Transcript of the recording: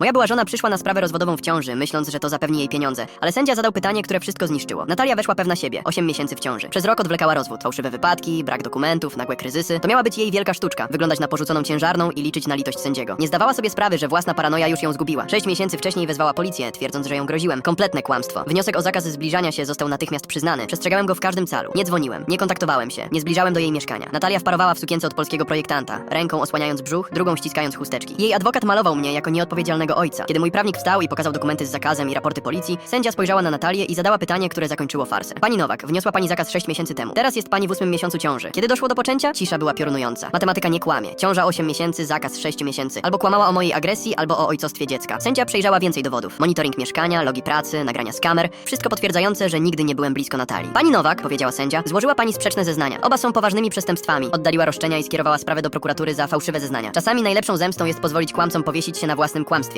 Moja była żona przyszła na sprawę rozwodową w ciąży, myśląc, że to zapewni jej pieniądze, ale sędzia zadał pytanie, które wszystko zniszczyło. Natalia weszła pewna siebie, 8 miesięcy w ciąży. Przez rok odwlekała rozwód, fałszywe wypadki, brak dokumentów, nagłe kryzysy. To miała być jej wielka sztuczka, wyglądać na porzuconą ciężarną i liczyć na litość sędziego. Nie zdawała sobie sprawy, że własna paranoja już ją zgubiła. 6 miesięcy wcześniej wezwała policję, twierdząc, że ją groziłem. Kompletne kłamstwo. Wniosek o zakaz zbliżania się został natychmiast przyznany. Przestrzegałem go w każdym calu. Nie dzwoniłem, nie kontaktowałem się, nie zbliżałem do jej mieszkania. Natalia wparowała w sukience od polskiego projektanta, ręką osłaniając brzuch, drugą ściskając chusteczki. Jej adwokat malował mnie jako nieodpowiedzialnego ojca. Kiedy mój prawnik wstał i pokazał dokumenty z zakazem i raporty policji, sędzia spojrzała na Natalię i zadała pytanie, które zakończyło farsę. Pani Nowak, wniosła pani zakaz 6 miesięcy temu. Teraz jest pani w ósmym miesiącu ciąży. Kiedy doszło do poczęcia? Cisza była piorunująca. Matematyka nie kłamie. Ciąża 8 miesięcy, zakaz 6 miesięcy. Albo kłamała o mojej agresji, albo o ojcostwie dziecka. Sędzia przejrzała więcej dowodów. Monitoring mieszkania, logi pracy, nagrania z kamer. Wszystko potwierdzające, że nigdy nie byłem blisko Natalii. Pani Nowak, powiedziała sędzia, złożyła pani sprzeczne zeznania. Oba są poważnymi przestępstwami. Oddaliła roszczenia i skierowała sprawę do prokuratury za fałszywe zeznania. Czasami najlepszą zemstą jest pozwolić kłamcom powiesić się na własnym kłamstwie.